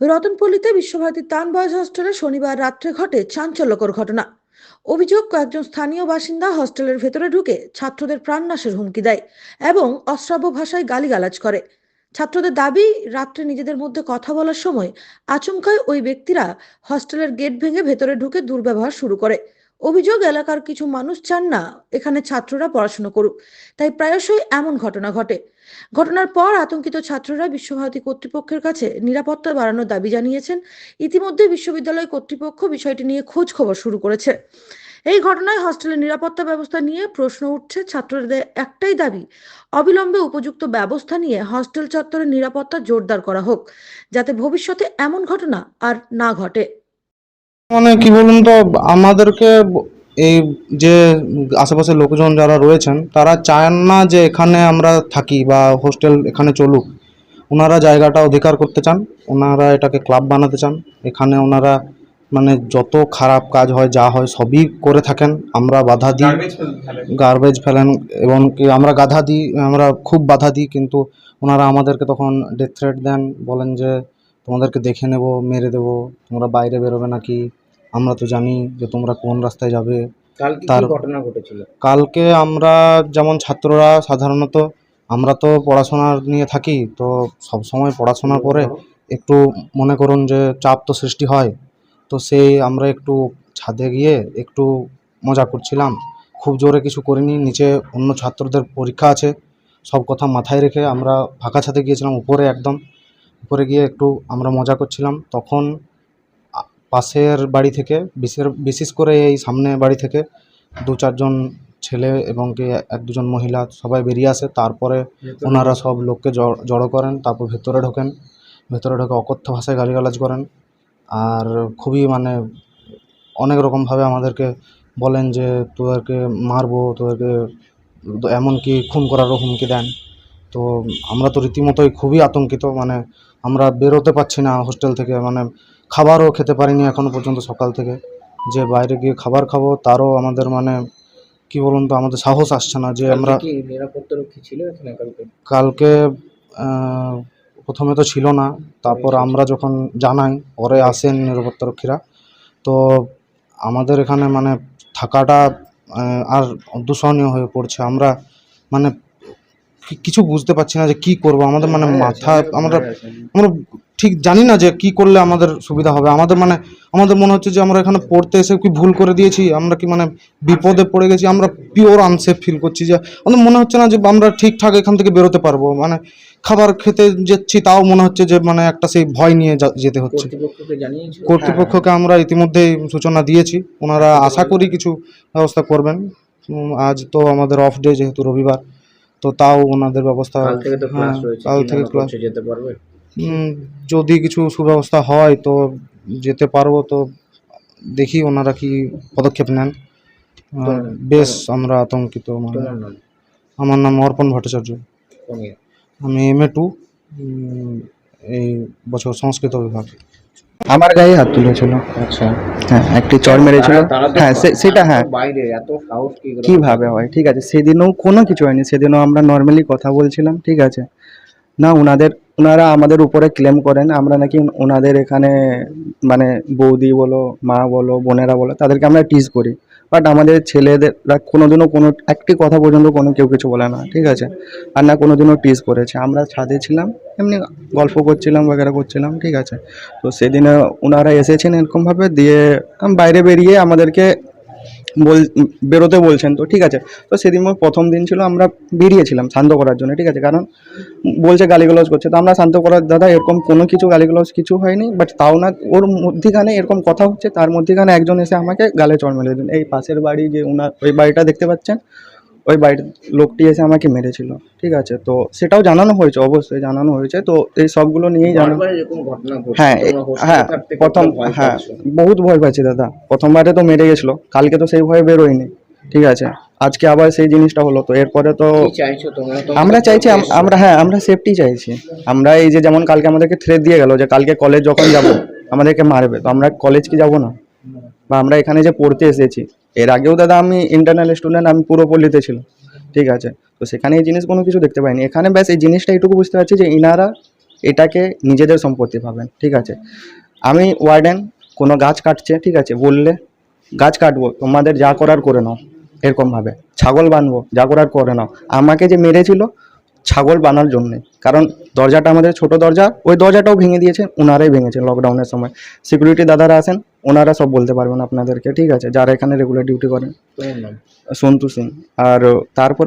রতনপল্লীতে বিশ্বভারতী তান বয়েজ হস্টেলে শনিবার রাত্রে ঘটে চাঞ্চল্যকর ঘটনা। অভিযোগ, কয়েকজন স্থানীয় বাসিন্দা হস্টেলের ভেতরে ঢুকে ছাত্রদের প্রাণনাশের হুমকি দেয় এবং অশ্রাব্য ভাষায় গালিগালাজ করে। ছাত্রদের দাবি, রাত্রে নিজেদের মধ্যে কথা বলার সময় আচমকায় ওই ব্যক্তিরা হস্টেলের গেট ভেঙে ভেতরে ঢুকে দুর্ব্যবহার শুরু করে। অভিযোগ, এলাকার কিছু মানুষ চান না এখানে ছাত্ররা পড়াশোনা করুক। তাই প্রায়শই এমন ঘটনা ঘটে। ঘটনার পর আতঙ্কিত ছাত্ররা বিশ্বভারতী কর্তৃপক্ষের কাছে নিরাপত্তা বাড়ানোর দাবি জানিয়েছেন। ইতিমধ্যে বিশ্ববিদ্যালয় কর্তৃপক্ষ বিষয়টি নিয়ে খোঁজ খবর শুরু করেছে। এই ঘটনায় হস্টেলের নিরাপত্তা ব্যবস্থা নিয়ে প্রশ্ন উঠছে ছাত্রদের একটাই দাবি, অবিলম্বে উপযুক্ত ব্যবস্থা নিয়ে হস্টেল চত্বরের নিরাপত্তা জোরদার করা হোক, যাতে ভবিষ্যতে এমন ঘটনা আর না ঘটে। মানে কি বলুন তো আমাদেরকে এই যে আশেপাশের লোকজন যারা রয়েছেন তারা চান না যে এখানে আমরা থাকি বা হোস্টেল এখানে চলুক। ওনারা জায়গাটা অধিকার করতে চান ওনারা এটাকে ক্লাব বানাতে চান। এখানে ওনারা মানে যত খারাপ কাজ হয় যা হয় সবই করে থাকেন। আমরা বাধা দিই। গার্বেজ ফেলেন। এবং কি আমরা গাধা দিই আমরা খুব বাধা দিই কিন্তু ওনারা আমাদেরকে তখন ডেথ থ্রেট দেন বলেন যে তোমাদেরকে দেখে নেব মেরে দেবো তোমরা বাইরে বেরোবে নাকি? আমরা তো জানি যে তোমরা কোন রাস্তায় যাবে। কালকে তার- ঘটনা ঘটেছিল? কালকে আমরা যেমন ছাত্ররা সাধারণত আমরা তো পড়াশোনা নিয়ে থাকি তো সব সময় পড়াশোনার পরে একটু মনে করুন যে চাপ তো সৃষ্টি হয়। তো সেই আমরা একটু ছাদে গিয়ে একটু মজা করছিলাম। খুব জোরে কিছু করিনি নিচে অন্য ছাত্রদের পরীক্ষা আছে। সব কথা মাথায় রেখে আমরা ফাঁকা ছাদে গিয়েছিলাম উপরে একদম। উপরে গিয়ে একটু আমরা মজা করছিলাম। তখন পাশের বাড়ি থেকে বিশেষ বিশেষ করে এই সামনে বাড়ি থেকে দু চারজন ছেলে এবং কি এক দুজন মহিলা সবাই বেরিয়ে আসে। তারপরে ওনারা সব লোককে জড়- জড়ো করেন তারপর ভেতরে ঢোকেন। ভেতরে ঢোকে অকথ্য ভাষায় গালিগালাজ করেন। আর খুবই মানে অনেক রকমভাবে আমাদেরকে বলেন যে তোদেরকে মারবো তোদেরকে এমনকি খুন করারও হুমকি দেন। তো আমরা তো রীতিমতোই খুবই আতঙ্কিত মানে আমরা বেরোতে পারছি না হোস্টেল থেকে মানে খাবারও খেতে পারিনি এখনও পর্যন্ত সকাল থেকে। যে বাইরে গিয়ে খাবার খাব তারও আমাদের মানে কি বলুন তো আমাদের সাহস আসছে না যে আমরা কালকে? ছিল প্রথমে তো ছিল না তারপর আমরা যখন জানাই পরে আসেন নিরাপত্তারক্ষীরা তো আমাদের এখানে মানে থাকাটা আর দূষণীয় হয়ে পড়ছে। আমরা মানে কিছু বুঝতে পারছি না যে কি করব। আমাদের মানে মাথা আমরা আমরা ঠিক জানি না যে কি করলে আমাদের সুবিধা হবে। আমাদের মানে আমাদের মনে হচ্ছে যে আমরা এখানে পড়তে এসে কি ভুল করে দিয়েছি আমরা কি মানে বিপদে পড়ে গেছি আমরা পিওর আনসেফ ফিল করছি যে আমাদের মনে হচ্ছে না যে আমরা ঠিকঠাক এখান থেকে বেরোতে পারব। মানে খাবার খেতে যাচ্ছি তাও মনে হচ্ছে যে মানে একটা সেই ভয় নিয়ে যেতে হচ্ছে। কর্তৃপক্ষকে আমরা ইতিমধ্যেই সূচনা দিয়েছি। ওনারা আশা করি কিছু ব্যবস্থা করবেন। আজ তো আমাদের অফ ডে যেহেতু রবিবার। তো তাও ওনাদের ব্যবস্থা কাল থেকে তো ক্লাস হ্যাঁ, রয়েছে কাল থেকে ক্লাস যেতে পারবে? যদি কিছু সুব্যবস্থা হয় তো যেতে পারব তো দেখি ওনারা কি পদক্ষেপ নেন। বেশ আমরা আতঙ্কিত মানে তোমার নাম? আমার নাম অর্পণ ভট্টাচার্য। কোন ইয়ে? আমি এম এ টু এই বছর সংস্কৃত বিভাগ। আমার গায়ে হাত তুলেছিল। আচ্ছা। হ্যাঁ একটি চড় মেরেছিল। হ্যাঁ সেটা হ্যাঁ। বাইরে এত সাহস কি কীভাবে হয়? ঠিক আছে সেদিনও কোনো কিছু হয়নি। সেদিনও আমরা নর্মালি কথা বলছিলাম ঠিক আছে। না ওনাদের ওনারা আমাদের উপরে ক্লেম করেন। আমরা নাকি ওনাদের এখানে মানে বৌদি বলো মা বলো বোনেরা বলো তাদেরকে আমরা টিজ করি। বাট আমাদের ছেলেদেররা কোনোদিনও কোনো, একটি কথা পর্যন্ত কোনো, কেউ কিছু বলে না, ঠিক আছে? আর না কোনোদিনও টিস করেছে। আমরা ছাদে ছিলাম, এমনি গল্প করছিলাম, বাগেরা করছিলাম, ঠিক আছে? তো সেদিনে ওনারা এসেছেন এরকমভাবে দিয়ে বাইরে বেরিয়ে আমাদেরকে বল, বেরোতে বলছেন, তো ঠিক আছে। তো সেদিন প্রথম দিন ছিল আমরা বেরিয়েছিলাম শান্ত করার জন্য, ঠিক আছে? কারণ বলছে গালিগালাজ করছে। তো আমরা শান্ত করার, দাদা, এরকম কোনো কিছু গালিগালাজ কিছু হয়নি বাট তাও না, ওর মধ্যেখানে এরকম কথা হচ্ছে, তার মধ্যেখানে একজন এসে আমাকে গালে চড় মেলে দিন এই পাশের বাড়ি যে ওনার ওই বাড়িটা দেখতে পাচ্ছেন? ওই বাড়ির লোকটি এসে আমাকে মেরেছিল ঠিক আছে? তো সেটাও জানানো হয়েছে অবশ্যই জানানো হয়েছে। তো এই সবগুলো নিয়েই জানানো হ্যাঁ হ্যাঁ প্রথম হ্যাঁ বহুত ভয় পাচ্ছি দাদা প্রথমবারে তো মেরে গেছিল কালকে তো সেই ভয়ে বেরোয়নি ঠিক আছে? আজকে আবার সেই জিনিসটা হলো তো এরপরে তো আমরা চাইছি আমরা হ্যাঁ আমরা সেফটি চাইছি। আমরা এই যে যেমন কালকে আমাদেরকে থ্রেট দিয়ে গেল যে কালকে কলেজ যখন যাব আমাদেরকে মারবে তো আমরা কলেজ কি যাব না? বা আমরা এখানে যে পড়তে এসেছি এর আগেও দাদা আমি ইন্টারনাল স্টুডেন্ট আমি পুরো পল্লীতে ছিল ঠিক আছে? তো সেখানে এই জিনিস কোনো কিছু দেখতে পাইনি। এখানে ব্যাস এই জিনিসটা এইটুকু বুঝতে পারছি যে ইনারা এটাকে নিজেদের সম্পত্তি ভাবেন ঠিক আছে? আমি ওয়ার্ডেন কোনো গাছ কাটছে, ঠিক আছে? বললে, গাছ কাটবো, তোমাদের যা করার করে নাও। এরকমভাবে। ছাগল বানবো, যা করার করে নাও। আমাকে যে মেরেছিল, ছাগল বানার জন্যে। কারণ দরজাটা আমাদের ছোট দরজা, ওই দরজাটাও ভেঙে দিয়েছে ওনারাই ভেঙেছে লকডাউনের সময়। সিকিউরিটি দাদারা আসেন ওনারা সব বলতে পারবেন আপনাদেরকে ঠিক আছে? যারা এখানে রেগুলার ডিউটি করেন। সন্তু সিং আর তারপর